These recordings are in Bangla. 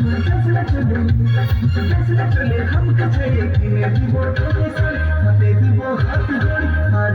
চলে চলে চলে হাম কাছে কিনে দিব হাত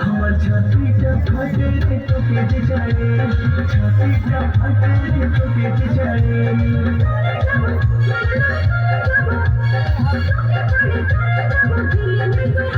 আমার ছাতিটা ফাটে রে তোকে বিচারে ছাতিটা ফাটে রে তোকে বিচারে তোকে যাব তোকে যাব তোকে যাব তোকে যাব